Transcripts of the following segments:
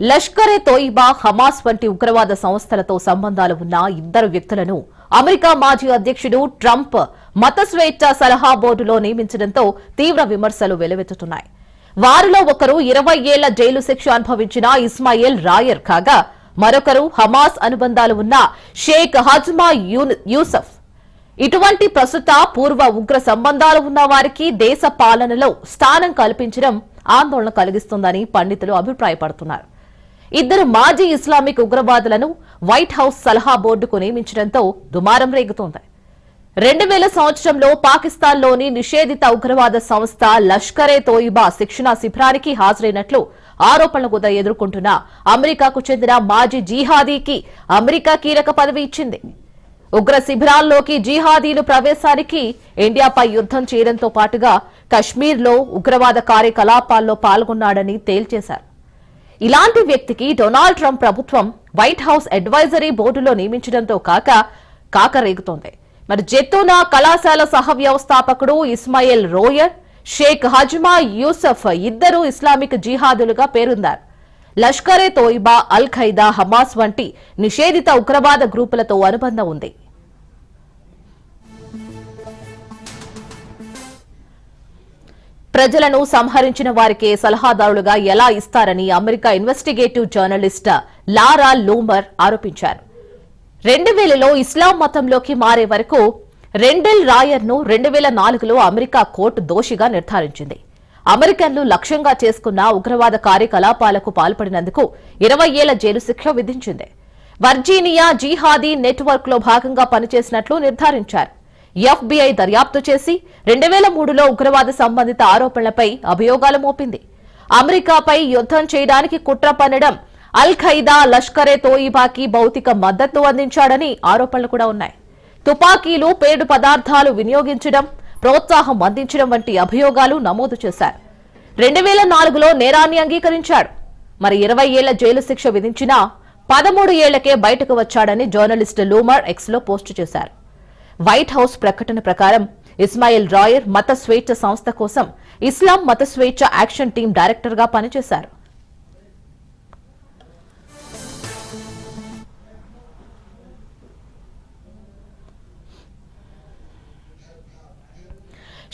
Lashkar-e Taiba Hamas వంటి ఉగ్రవాద సంస్థలతో సంబంధాలు ఉన్న ఇద్దరు వ్యక్తులను అమెరికా మాజీ అధ్యక్షుడు ట్రంప్ మత స్వేచ్ఛ సలహా బోర్డులో నియమించడంతో తీవ్ర విమర్శలు వెలువెత్తుతున్నాయి. వారిలో ఒకరు ఇరవై ఏళ్ళ జైలు శిక్ష అనుభవించిన ఇస్మాయిల్ రాయర్ కాగా మరొకరు హమాస్ అనుబంధాలు ఉన్న షేక్ హజ్మా యూసఫ్. ఇటువంటి ప్రస్తుత పూర్వ ఉగ్ర సంబంధాలు ఉన్న వారికి దేశ పాలనలో స్థానం కల్పించడం ఆందోళన కలిగిస్తుందని పండితులు అభిప్రాయపడుతున్నారు. ఇద్దరు మాజీ ఇస్లామిక్ ఉగ్రవాదులను వైట్ హౌస్ సలహా బోర్డుకు నియమించడంతో దుమారం రేగుతోంది. రెండు వేల సంవత్సరంలో పాకిస్తాన్లోని నిషేధిత ఉగ్రవాద సంస్థ లష్కరే తోయిబా శిక్షణా శిబిరానికి హాజరైనట్లు ఆరోపణలు కూడా ఎదుర్కొంటున్న అమెరికాకు చెందిన మాజీ జీహాదీకి అమెరికా కీలక పదవి ఇచ్చింది. ఉగ్ర శిబిరాల్లోకి జీహాదీలు ప్రవేశానికి ఇండియాపై యుద్దం చేయడంతో పాటుగా కశ్మీర్లో ఉగ్రవాద కార్యకలాపాల్లో పాల్గొన్నాడని తేల్చేశారు. ఇలాంటి వ్యక్తికి డొనాల్డ్ ట్రంప్ ప్రభుత్వం వైట్ హౌస్ అడ్వైజరీ బోర్డులో నియమించడంతో కాక కాకరేగుతోంది మరి జెత్తూనా కళాశాల సహ వ్యవస్థాపకుడు ఇస్మాయిల్ రోయర్ షేక్ హజ్మా యూసఫ్ ఇద్దరు ఇస్లామిక్ జిహాదులుగా పేరున్నారు Lashkar e Taiba Al Qaeda Hamas వంటి నిషేధిత ఉగ్రవాద గ్రూపులతో అనుబంధం ఉంది. ప్రజలను సంహరించిన వారికే సలహాదారులుగా ఎలా ఇస్తారని America investigative journalist Laura Loomer ఆరోపించారు. రెండు వేలలో ఇస్లాం మతంలోకి మారే వరకు రెండెల్ రాయర్ను రెండు వేల నాలుగులో అమెరికా కోర్టు దోషిగా నిర్ధారించింది. అమెరికన్లు లక్ష్యంగా చేసుకున్న ఉగ్రవాద కార్యకలాపాలకు పాల్పడినందుకు ఇరవై ఏళ్ళ జైలు శిక్ష విధించింది. వర్జీనియా జీహాదీ నెట్వర్క్లో భాగంగా పనిచేసినట్లు నిర్ధారించారు. ఎఫ్బీఐ దర్యాప్తు చేసి రెండు వేల మూడులో ఉగ్రవాద సంబంధిత ఆరోపణలపై అభియోగాలు మోపింది. అమెరికాపై యుద్దం చేయడానికి కుట్ర పన్నడం అల్ ఖైదా లష్కరే తోయిబాకి భౌతిక మద్దతు అందించాడని ఆరోపణలు కూడా ఉన్నాయి. తుపాకీలు పేడు పదార్థాలు వినియోగించడం ప్రోత్సాహం అందించడం వంటి అభియోగాలు నమోదు చేశారు. రెండు వేల నాలుగులో నేరాన్ని అంగీకరించాడు. మరి ఇరవై ఏళ్ళ జైలు శిక్ష విధించినా పదమూడు ఏళ్ళకే బయటకు వచ్చాడని జర్నలిస్ట్ లూమర్ ఎక్స్లో పోస్టు చేశారు. వైట్ హౌస్ ప్రకటన ప్రకారం ఇస్మాయిల్ రాయర్ మత స్వేచ్ఛ సంస్థ కోసం ఇస్లాం మత స్వేచ్ఛ యాక్షన్ టీం డైరెక్టర్గా పనిచేశారు.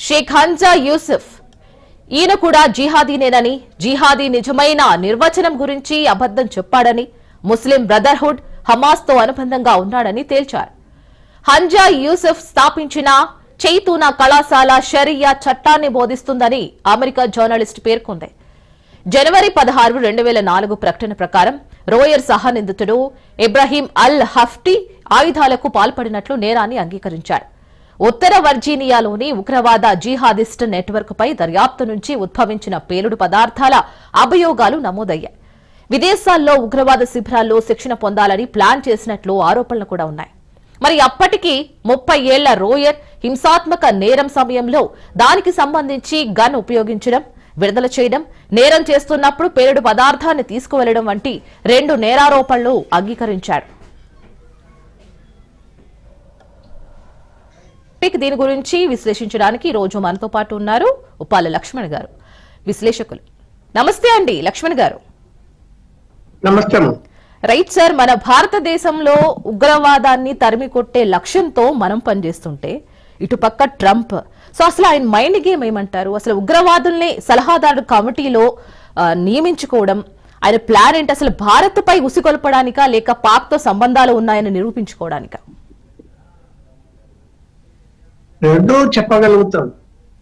షేక్ హంజా యూసుఫ్ ఈయన కూడా జిహాదీనేనని జిహాదీ నిజమైన నిర్వచనం గురించి అబద్దం చెప్పాడని ముస్లిం బ్రదర్హుడ్ హమాస్తో అనుబంధంగా ఉన్నాడని తేల్చారు. హంజా యూసెఫ్ స్థాపించిన చైతూనా కళాశాల షరియా చట్టాన్ని బోధిస్తుందని అమెరికా జర్నలిస్ట్ పేర్కొంది. జనవరి పదహారు రెండు వేల నాలుగు ప్రకటన ప్రకారం రోయర్ సహనిందితుడు ఇబ్రాహీం ఇబ్రహీం అల్ హఫ్టీ ఆయుధాలకు పాల్పడినట్లు నేరాన్ని అంగీకరించాడు. ఉత్తర వర్జీనియాలోని ఉగ్రవాద జిహాదిస్ట్ నెట్వర్క్ పై దర్యాప్తు నుంచి ఉద్భవించిన పేలుడు పదార్థాల అభియోగాలు నమోదయ్యాయి. విదేశాల్లో ఉగ్రవాద శిబిరాల్లో శిక్షణ పొందాలని ప్లాన్ చేసినట్లు ఆరోపణలు కూడా ఉన్నాయి. మరి అప్పటికి ముప్పై ఏళ్ళ రోయర్ హింసాత్మక నేరం సమయంలో దానికి సంబంధించి గన్ ఉపయోగించడం విడుదల చేయడం నేరం చేస్తున్నప్పుడు పేలుడు పదార్థాన్ని తీసుకువెళ్ళడం వంటి రెండు నేరారోపణలు అంగీకరించాడు దీని గురించి విశ్లేషించడానికి రోజు మనతో పాటు ఉన్నారు ఉపాల లక్ష్మణ్ గారు. విశ్లేషకులు. నమస్తే అండి లక్ష్మణ్ గారు. నమస్తే రైట్ సార్ మన భారతదేశంలో ఉగ్రవాదాన్ని తరిమి కొట్టే లక్ష్యంతో మనం పనిచేస్తుంటే ఇటుపక్క ట్రంప్. సో అసలు ఆయన మైండ్ గేమ్ ఏమంటారు? అసలు ఉగ్రవాదుల్ని సలహాదారు కమిటీలో నియమించుకోవడం ఆయన ప్లాన్ ఏంటి? అసలు భారత్ పై ఉసిగొల్పడానికా లేక పాక్తో సంబంధాలు ఉన్నాయని నిరూపించుకోవడానికా? రెండూ చెప్పగలుగుతాం.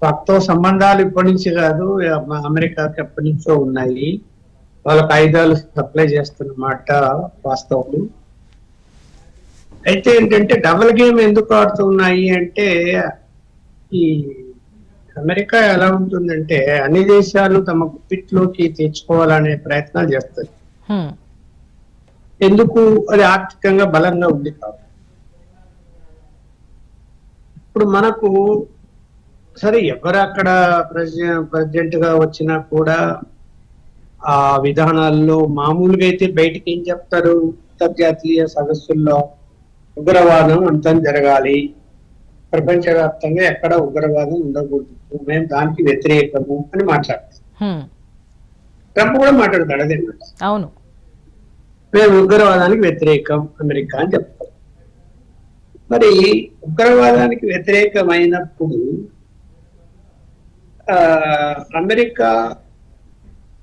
పాక్తో సంబంధాలు ఇప్పటి నుంచి కాదు అమెరికా ఎప్పటి నుంచో ఉన్నాయి. వాళ్ళకి ఆయుధాలు సప్లై చేస్తున్న మాట వాస్తవం అయితే ఏంటంటే డబుల్ గేమ్ ఎందుకు ఆడుతున్నాయి అంటే ఈ అమెరికా ఎలా ఉంటుందంటే అన్ని దేశాలు తమ గుప్పిట్లోకి తెచ్చుకోవాలనే ప్రయత్నాలు చేస్తుంది హ్మ్. ఎందుకు? అది ఆర్థికంగా బలంగా ఉంది కాబట్టి ఇప్పుడు మనకు సరే ఎవరు అక్కడ ప్రెసిడెంట్గా వచ్చినా కూడా ఆ విధానాల్లో మామూలుగా అయితే బయటికి ఏం చెప్తారు? అంతర్జాతీయ సదస్సుల్లో ఉగ్రవాదం అంతం జరగాలి. ప్రపంచవ్యాప్తంగా ఎక్కడ ఉగ్రవాదం ఉండకూడదు. మేము దానికి వ్యతిరేకము అని మాట్లాడతాం. ట్రంప్ కూడా మాట్లాడతాడు అదే అవును. మేము ఉగ్రవాదానికి వ్యతిరేకం అమెరికా అని చెప్తాం మరి ఉగ్రవాదానికి వ్యతిరేకమైనప్పుడు ఆ, అమెరికా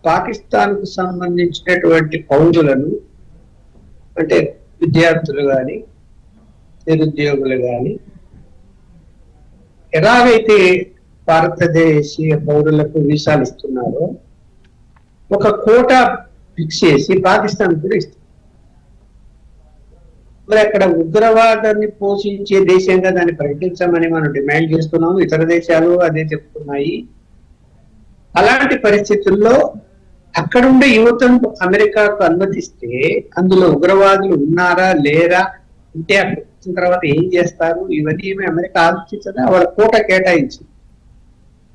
పాకిస్తాన్కు సంబంధించినటువంటి పౌరులను అంటే విద్యార్థులు కానీ నిరుద్యోగులు కానీ ఎలాగైతే భారతదేశీయ పౌరులకు వీసాలు ఇస్తున్నారో ఒక కోట ఫిక్స్ చేసి పాకిస్తాన్ కూడా ఇస్తుంది మరి అక్కడ ఉగ్రవాదాన్ని పోషించే దేశంగా దాన్ని ప్రకటించమని మనం డిమాండ్ చేస్తున్నాము. ఇతర దేశాలు అదే చెప్తున్నాయి. అలాంటి పరిస్థితుల్లో అక్కడుండే యువతను అమెరికాకు అనుమతిస్తే అందులో ఉగ్రవాదులు ఉన్నారా లేరా? ఉంటే అక్కడ వచ్చిన తర్వాత ఏం చేస్తారు? ఇవన్నీ ఏమి అమెరికా ఆలోచించదా? వాళ్ళ కోట కేటాయించింది.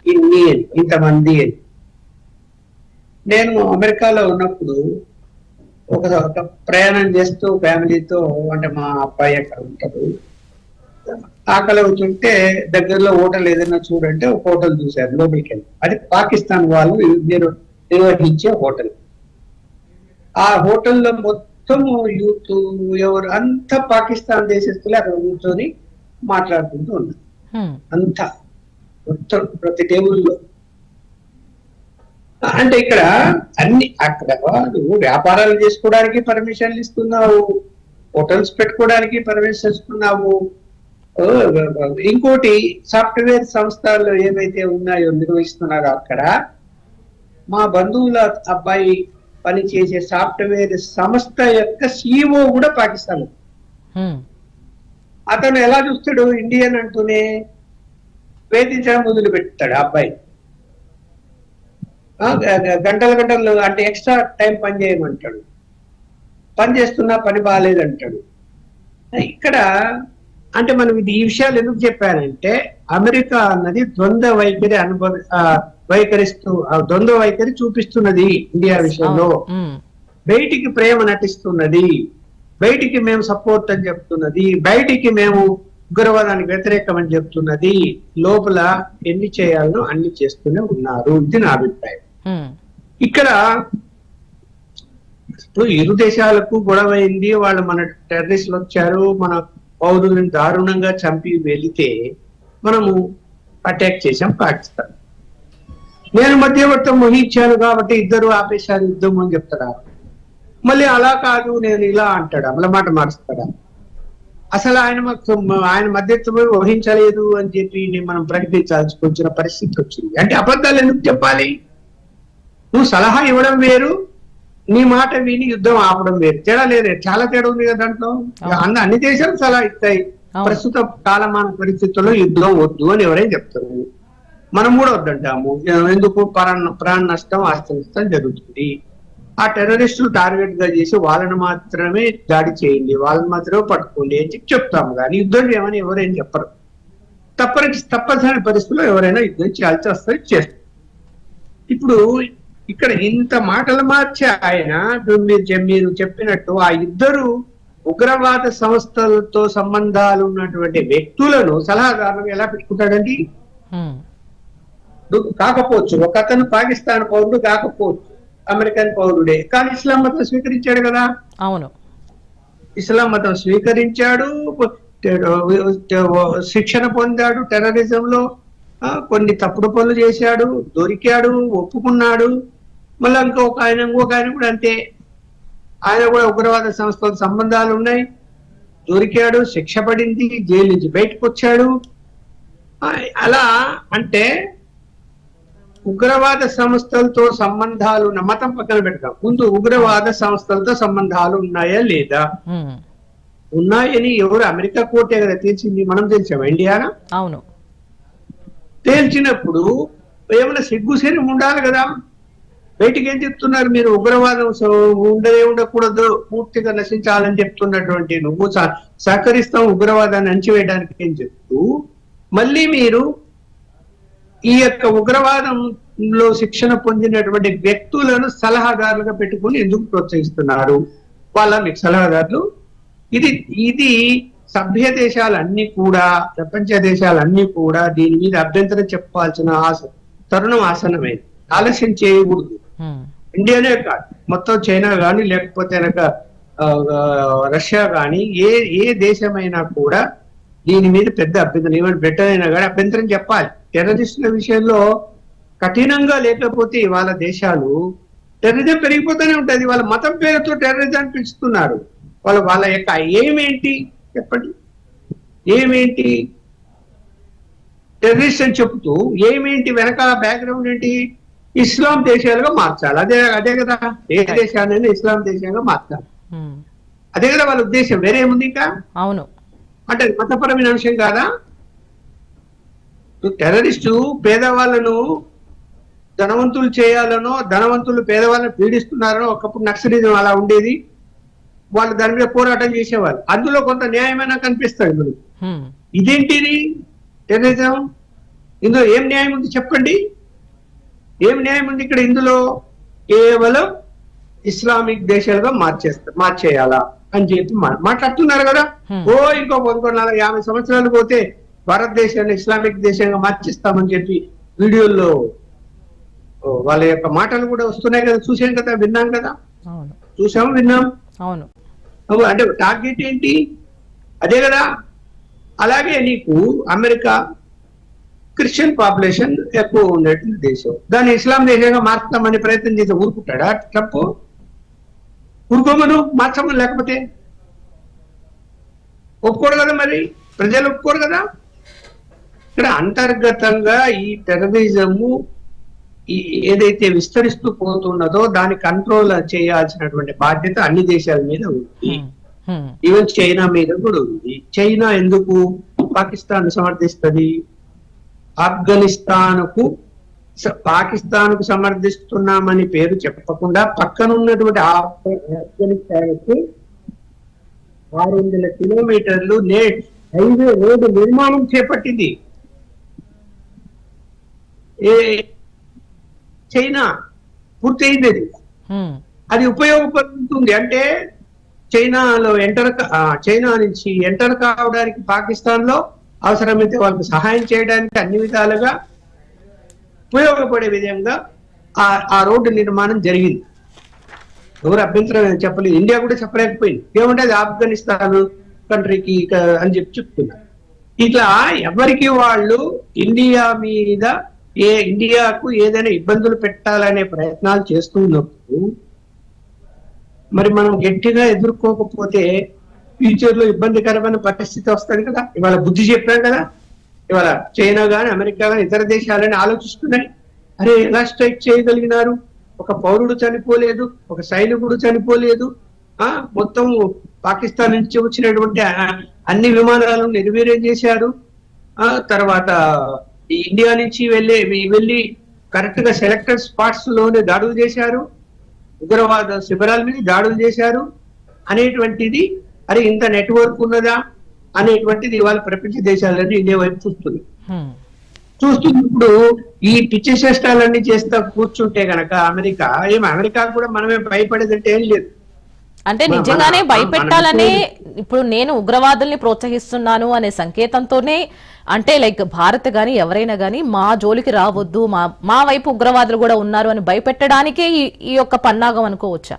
ఇన్ని అని ఇంతమంది అని. నేను అమెరికాలో ఉన్నప్పుడు ఒక ఒక ప్రయాణం చేస్తూ ఫ్యామిలీతో అంటే మా అబ్బాయి అక్కడ ఉంటాడు. ఆకలి అవుతుంటే దగ్గరలో హోటల్ ఏదైనా చూడంటే ఒక హోటల్ చూశారు లోపలికి వెళ్ళి. అది పాకిస్తాన్ వాళ్ళు మీరు నిర్వహించే హోటల్. ఆ హోటల్లో మొత్తం యూత్ ఎవరు అంతా పాకిస్తాన్ దేశస్తులే అక్కడ కూర్చొని మాట్లాడుకుంటూ ఉన్నారు. అంతా. మొత్తం ప్రతి టేబుల్లో. అంటే ఇక్కడ అన్ని అక్కడ నువ్వు వ్యాపారాలు చేసుకోవడానికి పర్మిషన్లు ఇస్తున్నావు. హోటల్స్ పెట్టుకోవడానికి పర్మిషన్ ఇస్తున్నావు. ఇంకోటి సాఫ్ట్వేర్ సంస్థలు ఏవైతే ఉన్నాయో నిర్వహిస్తున్నారో అక్కడ మా బంధువుల అబ్బాయి పనిచేసే సాఫ్ట్వేర్ సంస్థ యొక్క సిఇఓ కూడా పాకిస్తాన్. అతను ఎలా చూస్తాడు? ఇండియన్ అంటూనే వేధించడం మొదలు పెడతాడు ఆ అబ్బాయి గంటల గంటలు అంటే ఎక్స్ట్రా టైం పని చేయమంటాడు. పని చేస్తున్నా పని బాగాలేదంటాడు. ఇక్కడ అంటే మనం ఇది ఈ విషయాలు ఎందుకు చెప్పానంటే అమెరికా అన్నది ద్వంద్వ వైఖరి అనుభవ వైఖరిస్తూ ద్వంద్వ వైఖరి చూపిస్తున్నది ఇండియా విషయంలో. బయటికి ప్రేమ నటిస్తున్నది. బయటికి మేము సపోర్ట్ అని చెప్తున్నది. బయటికి మేము ఉగ్రవాదానికి వ్యతిరేకం అని చెప్తున్నది. లోపల ఎన్ని చేయాలనో అన్ని చేస్తూనే ఉన్నారు ఇది నా అభిప్రాయం. ఇక్కడ ఇప్పుడు ఇరు దేశాలకు గొడవ అయింది. వాళ్ళు మన టెర్రరిస్టులు వచ్చారు. మన పౌరులను దారుణంగా చంపి వెళితే మనము అటాక్ చేశాం పాకిస్తాన్. నేను మధ్యవర్తం వహించాను కాబట్టి ఇద్దరు ఆపేశారు యుద్ధం అని చెప్తారా? మళ్ళీ అలా కాదు నేను ఇలా అంటాడు? అమల మాట మారుస్తాడా అసలు ఆయన మాకు- ఆయన మధ్యత్వం వహించలేదు అని చెప్పి మనం ప్రకటించాల్సి వచ్చిన పరిస్థితి వచ్చింది. అంటే అబద్ధాలు ఎందుకు చెప్పాలి? నువ్వు సలహా ఇవ్వడం వేరు నీ మాట విని యుద్ధం ఆపడం వేరు. తేడా లేదే. చాలా తేడా ఉంది కదా దాంట్లో. అన్ని అన్ని దేశాలు సలహా ఇస్తాయి. ప్రస్తుత కాలమాన పరిస్థితుల్లో యుద్ధం వద్దు అని ఎవరైనా చెప్తారు మనం కూడా వద్దంటాము. ఎందుకు? ప్రాణ ప్రాణ నష్టం ఆస్తి నష్టం జరుగుతుంది. ఆ టెర్రరిస్టులు టార్గెట్గా చేసి వాళ్ళని మాత్రమే దాడి చేయండి వాళ్ళని మాత్రమే పట్టుకోండి అని చెప్పి చెప్తాము. కానీ యుద్ధం చేయమని ఎవరైనా చెప్పరు. తప్పని తప్పనిసరి పరిస్థితుల్లో ఎవరైనా యుద్ధం చేయాల్సి వస్తుంది చేస్తారు. ఇప్పుడు ఇక్కడ ఇంత మాటలు మార్చి ఆయన మీరు మీరు చెప్పినట్టు ఆ ఇద్దరు ఉగ్రవాద సంస్థలతో సంబంధాలు ఉన్నటువంటి వ్యక్తులను సలహాదారులుగా ఎలా పెట్టుకుంటాడండి? కాకపోవచ్చు. ఒక అతను పాకిస్తాన్ పౌరుడు కాకపోవచ్చు. అమెరికన్ పౌరుడే. కానీ ఇస్లాం మతం స్వీకరించాడు కదా? అవును. ఇస్లాం మతం స్వీకరించాడు. శిక్షణ పొందాడు టెర్రరిజం లో ఆ, కొన్ని తప్పుడు పనులు చేశాడు దొరికాడు ఒప్పుకున్నాడు. మళ్ళీ ఇంకొక ఆయన ఇంకొక ఆయన కూడా అంతే. ఆయన కూడా ఉగ్రవాద సంస్థతో సంబంధాలు ఉన్నాయి. దొరికాడు శిక్ష పడింది జైలు నుంచి బయటకు వచ్చాడు. అలా అంటే ఉగ్రవాద సంస్థలతో సంబంధాలు ఉన్న మతం పక్కన పెడతాం. ముందు ఉగ్రవాద సంస్థలతో సంబంధాలు ఉన్నాయా లేదా. ఉన్నాయని ఎవరు అమెరికా కోర్టే కదా తేల్చింది మనం తెలిసాం ఇండియానా? అవును. తేల్చినప్పుడు ఏమైనా సిగ్గుసేని ఉండాలి కదా? బయటికి ఏం చెప్తున్నారు మీరు? ఉగ్రవాదం స- ఉండదే ఉండకూడదు పూర్తిగా నశించాలని చెప్తున్నటువంటి నువ్వు సహ- సహకరిస్తాం ఉగ్రవాదాన్ని అణచివేయడానికి ఏం చెప్తూ మళ్ళీ మీరు ఈ యొక్క ఉగ్రవాదంలో శిక్షణ పొందినటువంటి వ్యక్తులను సలహాదారులుగా పెట్టుకుని ఎందుకు ప్రోత్సహిస్తున్నారు? వాళ్ళ మీకు సలహాదారులు ఇది ఇది సభ్య దేశాలన్నీ కూడా ప్రపంచ దేశాలన్నీ కూడా దీని మీద అభ్యంతరం చెప్పాల్సిన ఆశ తరుణం ఆసనమైంది ఆలస్యం చేయకూడదు. ఇండియానే కాదు. మొత్తం చైనా కానీ లేకపోతే కనుక రష్యా కానీ ఏ ఏ దేశమైనా కూడా దీని మీద పెద్ద అభ్యంతరం ఈవెన్ బ్రిటన్ అయినా కానీ అభ్యంతరం చెప్పాలి. టెర్రరిస్టుల విషయంలో కఠినంగా లేకపోతే ఇవాళ దేశాలు టెర్రరిజం పెరిగిపోతూనే ఉంటుంది. వాళ్ళ మతం పేరుతో టెర్రరిజం పెంచుతున్నారు వాళ్ళ వాళ్ళ యొక్క ఏమేంటి చెప్పండి? ఏమేంటి? టెర్రరిస్ట్ అని చెప్తూ ఏమేంటి వెనకాల బ్యాక్గ్రౌండ్ ఏంటి? ఇస్లాం దేశాలుగా మార్చాలి. అదే అదే కదా. ఏ దేశాన్ని ఇస్లాం దేశంగా మార్చాలి. ఉమ్, అదే కదా వాళ్ళ ఉద్దేశం. వేరే ఏముంది ఇంకా? అవును. అంటే మతపరమైన అంశం కాదా? టెర్రరిస్టు పేదవాళ్ళను ధనవంతులు చేయాలనో ధనవంతులు పేదవాళ్ళని పీడిస్తున్నారనో ఒకప్పుడు నక్సలిజం అలా ఉండేది. వాళ్ళు దాని మీద పోరాటం చేసేవాళ్ళు. అందులో కొంత న్యాయమైనా కనిపిస్తుంది మనకి ఉమ్, ఇదేంటిది? టెర్రరిజం? ఇందులో ఏం న్యాయం ఉంది చెప్పండి. ఏం న్యాయం ఉంది ఇక్కడ ఇందులో? కేవలం ఇస్లామిక్ దేశాలుగా మార్చేస్తారు మార్చేయాలా? అని చెప్పి మాట్లాడుతున్నారు కదా. ఓ ఇంకో నాలుగు యాభై సంవత్సరాలు పోతే భారతదేశాన్ని ఇస్లామిక్ దేశంగా మార్చిస్తామని చెప్పి వీడియోల్లో వాళ్ళ యొక్క మాటలు కూడా వస్తున్నాయి కదా. చూసాం కదా విన్నాం కదా. చూసాము విన్నాం? అవును. అంటే టార్గెట్ ఏంటి? అదే కదా. అలాగే నీకు అమెరికా క్రిస్టియన్ పాపులేషన్ ఎక్కువ ఉండేటువంటి దేశం. దాన్ని ఇస్లాం దేశంగా మార్చుతామని ప్రయత్నం చేసి ఊరుకుంటాడా? ట్రంప్? ఊరుకోమను? మార్చమని లేకపోతే? ఒప్పుకోడు కదా మరి? ప్రజలు ఒప్పుకోరు కదా? ఇక్కడ అంతర్గతంగా ఈ టెర్రరిజము ఏదైతే విస్తరిస్తూ పోతున్నదో దాన్ని కంట్రోల్ చేయాల్సినటువంటి బాధ్యత అన్ని దేశాల మీద ఉంది. ఈవెన్ చైనా మీద కూడా ఉంది. చైనా ఎందుకు పాకిస్తాన్ సమర్థిస్తుంది? ఆఫ్ఘనిస్తాన్కు పాకిస్తాన్కు సమర్థిస్తున్నామని పేరు చెప్పకుండా పక్కన ఉన్నటువంటి ఆఫ్ఘనిస్తాన్కు ఆరు వందల కిలోమీటర్లు నేట్ హైవే రోడ్డు నిర్మాణం చేపట్టింది. ఏ చైనా పూర్తయింది. అది అది ఉపయోగపడుతుంది అంటే చైనాలో ఎంటర్ చైనా నుంచి ఎంటర్ కావడానికి పాకిస్తాన్లో అవసరమైతే వాళ్ళకి సహాయం చేయడానికి అన్ని విధాలుగా ఉపయోగపడే విధంగా ఆ ఆ రోడ్డు నిర్మాణం జరిగింది. ఎవరు అభ్యంతరం చెప్పలేదు. ఇండియా కూడా చెప్పలేకపోయింది. ఏమంటే అది ఆఫ్ఘనిస్తాన్ కంట్రీకి అని చెప్పి చెప్తున్నారు ఇట్లా ఎవరికి వాళ్ళు ఇండియా మీద ఏ ఇండియాకు ఏదైనా ఇబ్బందులు పెట్టాలనే ప్రయత్నాలు చేస్తున్నప్పుడు మరి మనం గట్టిగా ఎదుర్కోకపోతే ఫ్యూచర్లో ఇబ్బందికరమైన పరిస్థితి వస్తుంది కదా. ఇవాళ బుద్ధి చెప్పాం కదా. ఇవాళ చైనా గాని అమెరికా గాని ఇతర దేశాలని ఆలోచిస్తున్నాయి. అరే ఎలా స్ట్రైక్ చేయగలిగినారు? ఒక పౌరుడు చనిపోలేదు ఒక సైనికుడు చనిపోలేదు. ఆ మొత్తం పాకిస్తాన్ నుంచి వచ్చినటువంటి అన్ని విమానాలను నిర్వీర్యం చేశారు. ఆ తర్వాత ఇండియా నుంచి వెళ్ళే వెళ్ళి కరెక్ట్గా సెలెక్టెడ్ స్పాట్స్లోనే దాడులు చేశారు. ఉగ్రవాద శిబిరాల మీద దాడులు చేశారు. అనేటువంటిది అరే ఇంత నెట్వర్క్ ఉన్నదా అనేటువంటిది ఇవాళ ప్రపంచ దేశాలన్నీ ఇండియా వైపు చూస్తుంది. ఉమ్, చూస్తున్నప్పుడు ఈ పిచ్చి చేష్టాలన్నీ చేస్తా కూర్చుంటే గనక అమెరికా ఏం అమెరికా కూడా మనమే భయపడేదంటే ఏం లేదు. అంటే నిజంగానే భయపెట్టాలనే ఇప్పుడు నేను ఉగ్రవాదుల్ని ప్రోత్సహిస్తున్నాను అనే సంకేతంతోనే అంటే లైక్ భారత్ గాని ఎవరైనా గాని మా జోలికి రావద్దు మా మా వైపు ఉగ్రవాదులు కూడా ఉన్నారు అని భయపెట్టడానికే ఈ యొక్క పన్నాగం అనుకోవచ్చా?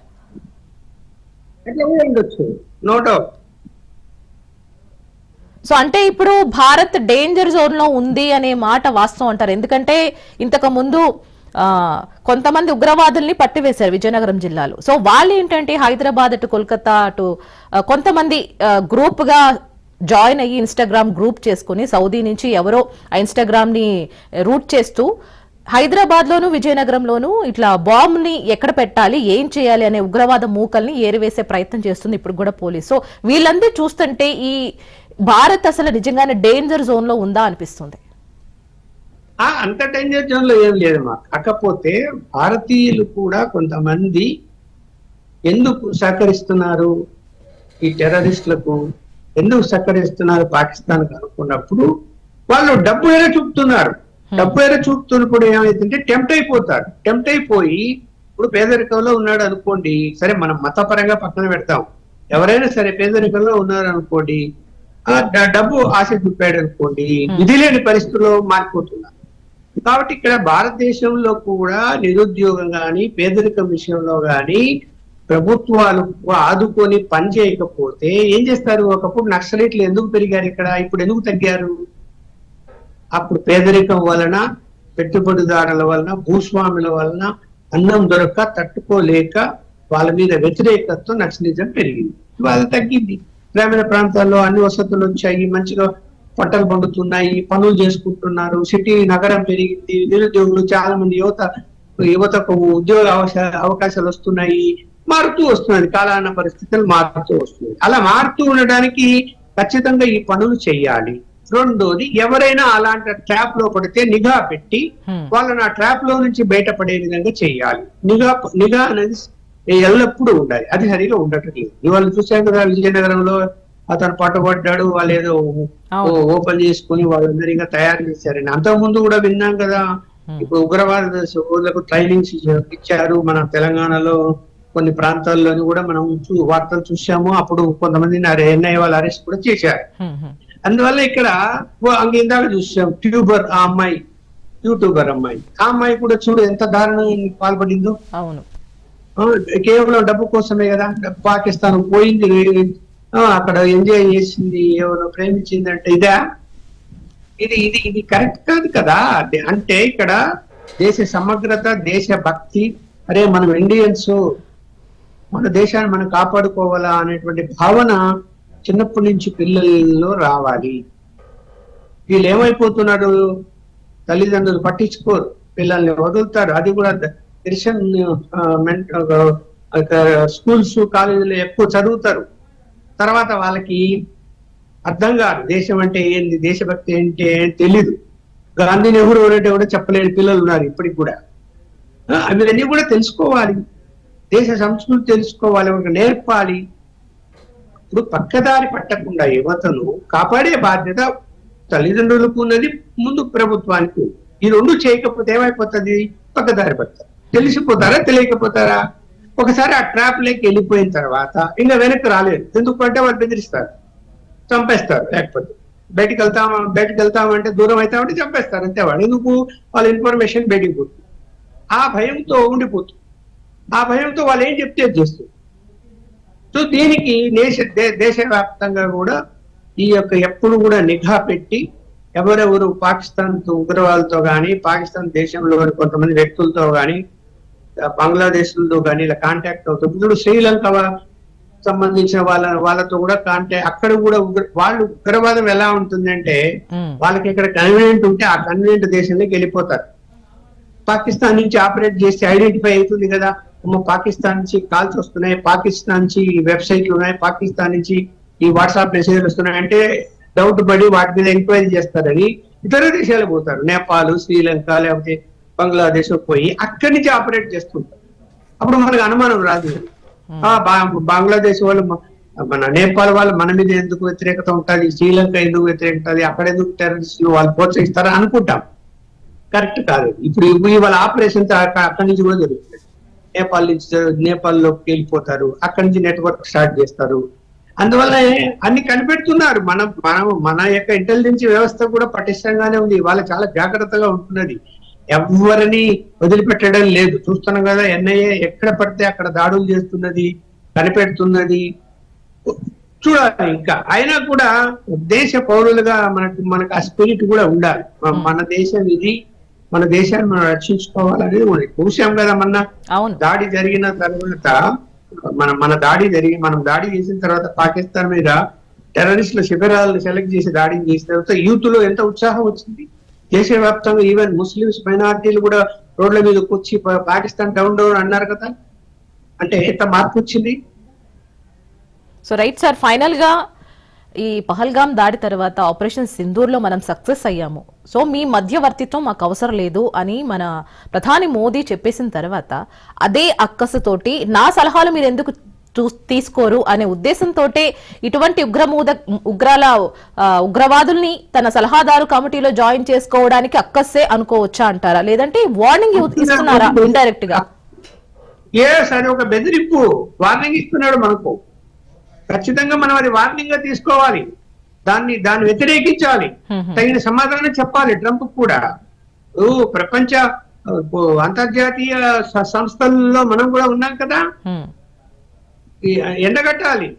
నో డౌట్ సో అంటే ఇప్పుడు భారత్ డేంజర్ జోన్లో ఉంది అనే మాట వాస్తవం అంటారు. ఎందుకంటే ఇంతకు ముందు కొంతమంది ఉగ్రవాదుల్ని పట్టివేశారు విజయనగరం జిల్లాలో. సో వాళ్ళు ఏంటంటే హైదరాబాద్ అటు కోల్కతా అటు కొంతమంది గ్రూప్గా జాయిన్ అయ్యి ఇన్స్టాగ్రామ్ గ్రూప్ చేసుకుని సౌదీ నుంచి ఎవరో ఆ ఇన్స్టాగ్రామ్ని రూట్ చేస్తూ హైదరాబాద్లోను విజయనగరంలోను ఇట్లా బాంబ్ని ఎక్కడ పెట్టాలి ఏం చేయాలి అనే ఉగ్రవాద మూకల్ని ఏరివేసే ప్రయత్నం చేస్తుంది ఇప్పుడు కూడా పోలీసు. సో వీళ్ళందరూ చూస్తుంటే ఈ భారత్ అసలు నిజంగానే డేంజర్ జోన్లో ఉందా అనిపిస్తుంది? అంత డేంజర్ జోన్లో ఏం లేదు మా కాకపోతే భారతీయులు కూడా కొంతమంది ఎందుకు సహకరిస్తున్నారు? ఈ టెర్రరిస్టులకు ఎందుకు సహకరిస్తున్నారు? పాకిస్తాన్ అనుకున్నప్పుడు వాళ్ళు డబ్బు ఏదో చూపుతున్నారు. డబ్బు ఏదో చూపుతున్నప్పుడు ఏమైందంటే టెంప్ట్ అయిపోతారు టెంప్ట్ అయిపోయి ఇప్పుడు పేదరికంలో ఉన్నాడు అనుకోండి సరే మనం మతపరంగా పక్కన పెడతాం. ఎవరైనా సరే పేదరికంలో ఉన్నారు అనుకోండి డ- డబ్బు ఆశ చూపాడు అనుకోండి విధి లేని పరిస్థితుల్లో మారిపోతున్నారు కాబట్టి ఇక్కడ భారతదేశంలో కూడా నిరుద్యోగం గాని పేదరికం విషయంలో గాని ప్రభుత్వాలు ఆదుకొని పని చేయకపోతే ఏం చేస్తారు? ఒకప్పుడు నక్సలైట్లు ఎందుకు పెరిగారు ఇక్కడ? ఇప్పుడు ఎందుకు తగ్గారు? అప్పుడు పేదరికం వలన పెట్టుబడిదారుల వలన భూస్వాముల వలన అన్నం దొరక తట్టుకోలేక వాళ్ళ మీద వ్యతిరేకతతో నక్సలిజం పెరిగింది. ఇవాళ తగ్గింది. గ్రామీణ ప్రాంతాల్లో అన్ని వసతులు వచ్చాయి మంచిగా పంటలు పండుతున్నాయి పనులు చేసుకుంటున్నారు సిటీ నగరం పెరిగింది నిరుద్యోగులు చాలా మంది యువత యువతకు ఉద్యోగ అవకాశాలు వస్తున్నాయి మారుతూ వస్తున్నది. కాలాన పరిస్థితులు మారుతూ వస్తున్నాయి. అలా మారుతూ ఉండడానికి ఖచ్చితంగా ఈ పనులు చేయాలి. రెండోది ఎవరైనా అలాంటి ట్రాప్లో పడితే నిఘా పెట్టి. వాళ్ళని ఆ ట్రాప్లో నుంచి బయటపడే విధంగా చేయాలి. నిఘా నిఘా అనేది ఎల్లప్పుడూ ఉండాలి. అది సరిగా ఉండటం లేదు ఇవాళ చూసాం కదా విజయనగరంలో అతను పట్టుబడ్డాడు వాళ్ళు ఏదో. ఓపెన్ చేసుకుని వాళ్ళందరిగా తయారు చేశారని. అంతకు ముందు కూడా విన్నాం కదా ఇప్పుడు ఉగ్రవాద సోదరులకు ట్రైనింగ్స్ ఇచ్చారు. మన తెలంగాణలో కొన్ని ప్రాంతాల్లోని కూడా మనం వార్తలు చూసాము అప్పుడు కొంతమందిని ఎన్ఐ వాళ్ళు అరెస్ట్ కూడా చేశారు. అందువల్ల ఇక్కడ ఇందాక చూసాం ట్యూబర్ ఆ అమ్మాయి యూట్యూబర్ అమ్మాయి. ఆ అమ్మాయి కూడా చూడు ఎంత దారుణం పాల్పడిందో. అవును. కేవలం డబ్బు కోసమే కదా పాకిస్తాన్ పోయింది అక్కడ ఎంజాయ్ చేసింది ఎవరు ప్రేమించింది అంటే ఇదా? ఇది ఇది ఇది కరెక్ట్ కాదు కదా. అంటే ఇక్కడ దేశ సమగ్రత దేశ భక్తి అరే మనం ఇండియన్స్ మన దేశాన్ని మనం కాపాడుకోవాలా అనేటువంటి భావన చిన్నప్పటి నుంచి పిల్లల్లో రావాలి. వీళ్ళు ఏమైపోతున్నారు తల్లిదండ్రులు పట్టించుకోరు. పిల్లల్ని వదులుతారు. అది కూడా క్రిస్టియన్ స్కూల్స్ కాలేజీలో ఎక్కువ చదువుతారు. తర్వాత వాళ్ళకి అర్థం కాదు. దేశం అంటే ఏంది? దేశభక్తి ఏంటి అని తెలీదు. గాంధీ నెహ్రూ అంటే కూడా చెప్పలేని పిల్లలు ఉన్నారు ఇప్పటికి కూడా. అవన్నీ కూడా తెలుసుకోవాలి. దేశ సంస్కృతి తెలుసుకోవాలి. ఒకటి నేర్పాలి. ఇప్పుడు పక్కదారి పట్టకుండా యువతను కాపాడే బాధ్యత తల్లిదండ్రులకు ఉన్నది ముందు ప్రభుత్వానికి ఈ రెండు చేయకపోతే ఏమైపోతుంది? పక్కదారి పడతారు తెలిసిపోతారా? తెలియకపోతారా? ఒకసారి ఆ ట్రాప్ లేకి వెళ్ళిపోయిన తర్వాత ఇంకా వెనక్కి రాలేదు. ఎందుకంటే వాళ్ళు బెదిరిస్తారు. చంపేస్తారు లేకపోతే. బయటకు వెళ్తాం బయటకు వెళ్తామంటే దూరం అవుతామంటే చంపేస్తారు. అంతే వాళ్ళు. ఎందుకు? వాళ్ళ ఇన్ఫర్మేషన్ బయటికి పోతుంది. ఆ భయంతో ఉండిపోతుంది. ఆ భయంతో వాళ్ళు ఏం చెప్తే అది చేస్తుంది. సో దీనికి దేశ దేశవ్యాప్తంగా కూడా ఈ యొక్క ఎప్పుడు కూడా నిఘా పెట్టి ఎవరెవరు పాకిస్తాన్తో ఉగ్రవాదులతో కానీ పాకిస్తాన్ దేశంలోని కొంతమంది వ్యక్తులతో కానీ బంగ్లాదేశ్తో కానీ ఇలా కాంటాక్ట్ అవుతుంది ఇప్పుడు శ్రీలంక సంబంధించిన వాళ్ళ వాళ్ళతో కూడా కాంటాక్ట్ అక్కడ కూడా ఉగ్ర వాళ్ళు ఉగ్రవాదం ఎలా ఉంటుందంటే. వాళ్ళకి ఇక్కడ కన్వీనియంట్ ఉంటే ఆ కన్వీనియంట్ దేశంలోకి వెళ్ళిపోతారు పాకిస్తాన్ నుంచి ఆపరేట్ చేసి ఐడెంటిఫై అవుతుంది కదా పాకిస్తాన్ నుంచి కాల్స్ వస్తున్నాయి. పాకిస్తాన్ నుంచి వెబ్సైట్లు ఉన్నాయి. పాకిస్తాన్ నుంచి ఈ వాట్సాప్ మెసేజ్లు వస్తున్నాయి. అంటే డౌట్ పడి వాటి మీద ఎంక్వైరీ చేస్తారని ఇతర దేశాలు పోతారు. నేపాల్ శ్రీలంక లేకపోతే బంగ్లాదేశ్ పోయి అక్కడి నుంచి ఆపరేట్ చేస్తుంటారు. అప్పుడు మనకు అనుమానం రాదు. బంగ్లాదేశ్ వాళ్ళు మన నేపాల్ వాళ్ళు మన మీద ఎందుకు వ్యతిరేకత ఉంటుంది? శ్రీలంక ఎందుకు వ్యతిరేకత? ఉంటుంది అక్కడ ఎందుకు టెర్రరిస్టులు వాళ్ళు ప్రోత్సహిస్తారా అనుకుంటాం. కరెక్ట్ కాదు. ఇప్పుడు ఇవి- ఇవాళ ఆపరేషన్ అక్కడి నుంచి కూడా జరుగుతుంది. నేపాల్ నుంచి జరు- నేపాల్లోకి వెళ్ళిపోతారు. అక్కడి నుంచి నెట్వర్క్ స్టార్ట్ చేస్తారు. అందువల్ల అన్ని కనిపెడుతున్నారు. మనం మనం మన యొక్క ఇంటెలిజెన్స్ వ్యవస్థ కూడా పటిష్టంగానే ఉంది. వాళ్ళ చాలా జాగ్రత్తగా ఉంటున్నది. ఎవరిని వదిలిపెట్టడం లేదు. చూస్తున్నాం కదా ఎన్ఐఏ ఎక్కడ పడితే అక్కడ దాడులు చేస్తున్నది కనిపెడుతున్నది. చూడాలి ఇంకా. అయినా కూడా దేశ పౌరులుగా మనకు మనకు ఆ స్పిరిట్ కూడా ఉండాలి. మన దేశం ఇది మన దేశాన్ని మనం రక్షించుకోవాలనేది మనకి చూసాం కదా మొన్న. అవును. దాడి జరిగిన తర్వాత మన మన దాడి జరిగి మనం దాడి చేసిన తర్వాత పాకిస్తాన్ మీద టెర్రరిస్టుల శిబిరాలను సెలెక్ట్ చేసి దాడి చేసిన తర్వాత యూత్లో ఎంత ఉత్సాహం వచ్చింది? దేశవ్యాప్తంగా ఈవెన్ ముస్లిమ్స్ మైనారిటీలు కూడా రోడ్ల మీదకి వచ్చి పాకిస్తాన్ డౌన్ డౌన్ అన్నారు కదా. అంటే ఎంత మార్పు వచ్చింది? సో రైట్ సార్ ఫైనల్గా ఈ పహల్గాం దాడి తర్వాత ఆపరేషన్ సింధూర్లో మనం సక్సెస్ అయ్యాము. సో మీ మధ్యవర్తిత్వం మాకు అవసరం లేదు అని మన ప్రధాని మోదీ చెప్పేసిన తర్వాత అదే అక్కసుతోటి నా సలహాలు మీరు ఎందుకు చూ- తీసుకోరు అనే ఉద్దేశంతో ఇటువంటి ఉగ్రమూద ఉగ్రాల ఉగ్రవాదుల్ని తన సలహాదారు కమిటీలో జాయిన్ చేసుకోవడానికి అక్కస్సే అనుకోవచ్చా అంటారా? లేదంటే వార్నింగ్ ఇస్తున్నారా ఇండైరెక్ట్గా అది ఒక బెదిరింపు వార్నింగ్ ఇస్తున్నాడు మనకు. ఖచ్చితంగా మనం అది వార్నింగ్గా తీసుకోవాలి. దాన్ని దాన్ని వ్యతిరేకించాలి. తగిన సమాధానం చెప్పాలి. ట్రంప్ కూడా. ఓ, ప్రపంచ అంతర్జాతీయ సంస్థల్లో మనం కూడా ఉన్నాం కదా. ఎండగట్టాలి.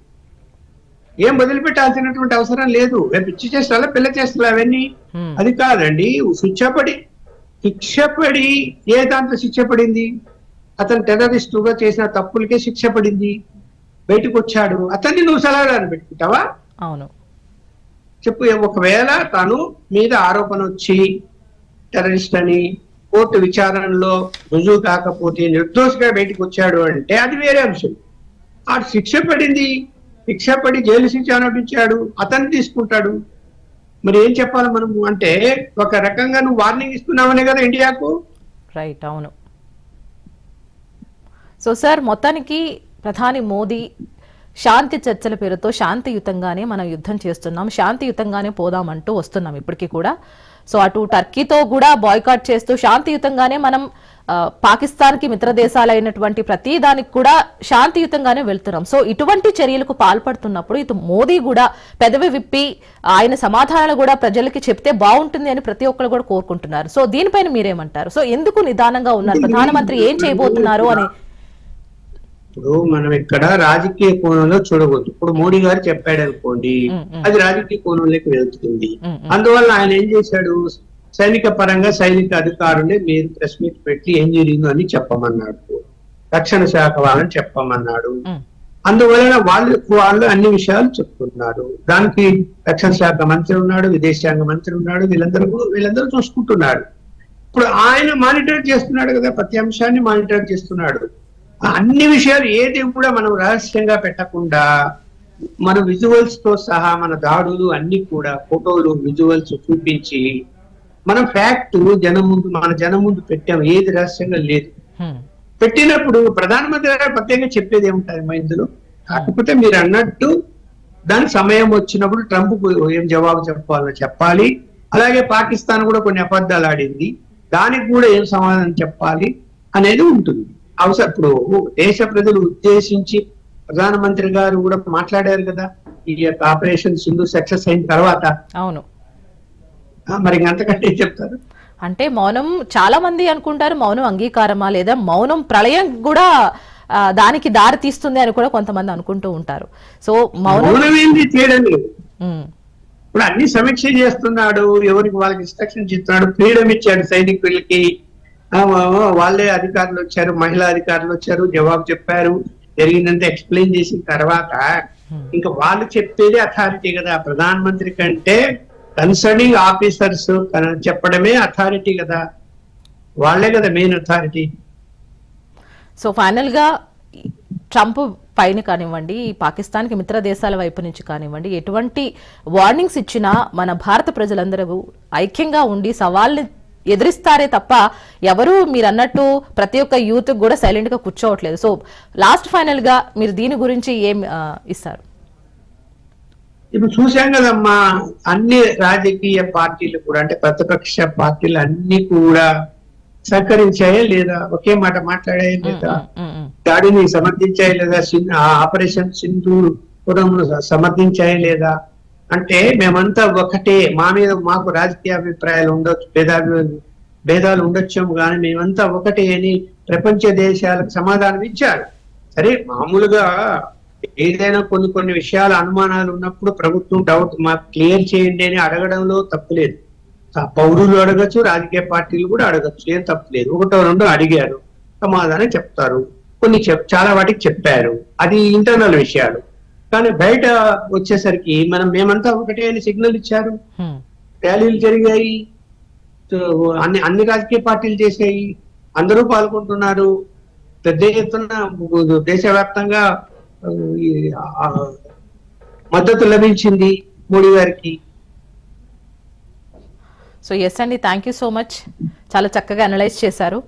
ఏం వదిలిపెట్టాల్సినటువంటి అవసరం లేదు. రేపు పిచ్చి చేస్తారా పిల్ల చేస్తారా అవన్నీ. అది కాదండి. శిక్షపడి శిక్షపడి ఏ దాంట్లో శిక్ష పడింది అతను టెర్రరిస్టుగా చేసిన తప్పులకే శిక్ష పడింది బయటకు వచ్చాడు అతన్ని నువ్వు సలహాదారు పెట్టుకుంటావా? అవును. చెప్పు ఒకవేళ తను మీద ఆరోపణ వచ్చి టెర్రరిస్ట్ అని కోర్టు విచారణలో రుజువు కాకపోతే నిర్దోషిగా బయటకు వచ్చాడు అంటే అది వేరే అంశం. ఆ శిక్ష పడింది. శిక్ష పడి జైలు శిక్ష అనుభవించాడు అతన్ని తీసుకుంటాడు. మరి ఏం చెప్పాలి మనము? అంటే ఒక రకంగా నువ్వు వార్నింగ్ ఇస్తున్నావనే కదా ఇండియాకు? రైట్ అవును. సో సార్ మొత్తానికి ప్రధాని మోదీ శాంతి చర్చల పేరుతో శాంతియుతంగానే మనం యుద్ధం చేస్తున్నాం శాంతియుతంగానే పోదామంటూ వస్తున్నాం ఇప్పటికీ కూడా. సో అటు టర్కీతో కూడా బాయ్కాట్ చేస్తూ శాంతియుతంగానే మనం పాకిస్తాన్కి మిత్ర దేశాలైనటువంటి ప్రతి దానికి కూడా శాంతియుతంగానే వెళ్తున్నాం. సో ఇటువంటి చర్యలకు పాల్పడుతున్నప్పుడు ఇటు మోదీ కూడా పెదవి విప్పి ఆయన సమాధానాలు కూడా ప్రజలకి చెప్తే బాగుంటుంది అని ప్రతి ఒక్కరు కూడా కోరుకుంటున్నారు. సో దీనిపైన మీరేమంటారు? సో ఎందుకు నిదానంగా ఉన్నారు? ప్రధానమంత్రి ఏం చేయబోతున్నారు అని ఇప్పుడు మనం ఇక్కడ రాజకీయ కోణంలో చూడకూడదు. ఇప్పుడు మోడీ గారు చెప్పాడు అనుకోండి. అది రాజకీయ కోణంలోకి వెళ్తుంది. అందువల్ల ఆయన ఏం చేశాడు? సైనిక పరంగా సైనిక అధికారులే మీరు ప్రెస్ మీట్ పెట్టి ఏం జరిగిందో అని చెప్పమన్నాడు. రక్షణ శాఖ వాళ్ళని చెప్పమన్నాడు. అందువలన వాళ్ళు వాళ్ళు అన్ని విషయాలు చెప్తున్నారు. దానికి రక్షణ శాఖ మంత్రి ఉన్నాడు విదేశాంగ మంత్రి ఉన్నాడు వీళ్ళందరూ వీళ్ళందరూ చూసుకుంటున్నారు. ఇప్పుడు ఆయన మానిటర్ చేస్తున్నాడు కదా ప్రతి అంశాన్ని మానిటర్ చేస్తున్నాడు. అన్ని విషయాలు ఏది కూడా మనం రహస్యంగా పెట్టకుండా మన విజువల్స్తో సహా మన దాడులు అన్ని కూడా ఫోటోలు విజువల్స్ చూపించి మనం ఫ్యాక్ట్ జనం ముందు మన జనం ముందు పెట్టాం. ఏది రహస్యంగా లేదు. పెట్టినప్పుడు ప్రధానమంత్రి గారు ప్రత్యేకంగా చెప్పేది ఏముంటుంది మా ఇందులో? కాకపోతే మీరు అన్నట్టు దాని సమయం వచ్చినప్పుడు ట్రంప్ ఏం జవాబు చెప్పాలో చెప్పాలి. అలాగే పాకిస్తాన్ కూడా కొన్ని అబద్ధాలు ఆడింది. దానికి కూడా ఏం సమాధానం చెప్పాలి అనేది ఉంటుంది. అవసరం ఇప్పుడు దేశ ప్రజలు ఉద్దేశించి ప్రధానమంత్రి గారు కూడా మాట్లాడారు కదా ఈ యొక్క ఆపరేషన్ సింధు సక్సెస్ అయిన తర్వాత. అవును. మరి అంతకంటే చెప్తారు? అంటే మౌనం చాలా మంది అనుకుంటారు మౌనం అంగీకారమా లేదా మౌనం ప్రళయం కూడా దానికి దారి తీస్తుంది అని కూడా కొంతమంది అనుకుంటూ ఉంటారు. సో మౌనం ఏంది చేయడం ఇప్పుడు అన్ని సమీక్ష చేస్తున్నాడు ఎవరికి వాళ్ళకి ఇన్స్ట్రక్షన్ ఇస్తున్నాడు ఫ్రీడమ్ ఇచ్చాడు సైనికులకి వాళ్ళే అధికారులు వచ్చారు మహిళా అధికారులు వచ్చారు జవాబు చెప్పారు జరిగిందంతా ఎక్స్ప్లెయిన్ చేసిన తర్వాత ఇంకా వాళ్ళు చెప్పేది అథారిటీ కదా ప్రధాన మంత్రి కంటే కన్సర్నింగ్ ఆఫీసర్స్ చెప్పడమే అథారిటీ కదా. వాళ్ళే కదా మెయిన్ అథారిటీ సో ఫైనల్గా ట్రంప్ పైన కానివ్వండి ఈ పాకిస్తాన్కి మిత్ర దేశాల వైపు నుంచి కానివ్వండి ఎటువంటి వార్నింగ్స్ ఇచ్చినా మన భారత ప్రజలందరూ ఐక్యంగా ఉండి సవాల్ని ఎదిరిస్తారే తప్ప ఎవరు మీరు అన్నట్టు ప్రతి ఒక్క యూత్ కూడా సైలెంట్గా కూర్చోవట్లేదు. సో లాస్ట్ ఫైనల్గా మీరు దీని గురించి ఏం ఇస్తారు? ఇప్పుడు చూసాం కదమ్మా అన్ని రాజకీయ పార్టీలు కూడా అంటే ప్రతిపక్ష పార్టీలు అన్ని కూడా సహకరించాయా లేదా? ఒకే మాట మాట్లాడాయా లేదా? దాడిని సమర్థించాయి లేదా? ఆపరేషన్ సింధు పురంను సమర్థించాయి లేదా? అంటే మేమంతా ఒకటే మా మీద మాకు రాజకీయ అభిప్రాయాలు ఉండొచ్చు భేదా భేదాలు ఉండొచ్చాము కానీ మేమంతా ఒకటే అని ప్రపంచ దేశాలకు సమాధానం ఇచ్చారు. సరే మామూలుగా ఏదైనా కొన్ని కొన్ని విషయాల అనుమానాలు ఉన్నప్పుడు ప్రభుత్వం డౌట్ మాకు క్లియర్ చేయండి అని అడగడంలో తప్పులేదు పౌరులు అడగచ్చు రాజకీయ పార్టీలు కూడా అడగచ్చు ఏం తప్పులేదు ఒకటో రెండో అడిగారు సమాధానం చెప్తారు. కొన్ని చెప్ చాలా వాటికి చెప్పారు. అది ఇంటర్నల్ విషయాలు. కానీ బయట వచ్చేసరికి మనం మేమంతా ఒకటే అని సిగ్నల్ ఇచ్చారు. ర్యాలీలు జరిగాయి. అన్ని అన్ని రాజకీయ పార్టీలు చేశాయి. అందరూ పాల్గొంటున్నారు. పెద్ద ఎత్తున దేశవ్యాప్తంగా మద్దతు లభించింది మోడీ గారికి. సో ఎస్ అండి. థ్యాంక్ యూ సో మచ్ చాలా చక్కగా అనలైజ్ చేశారు.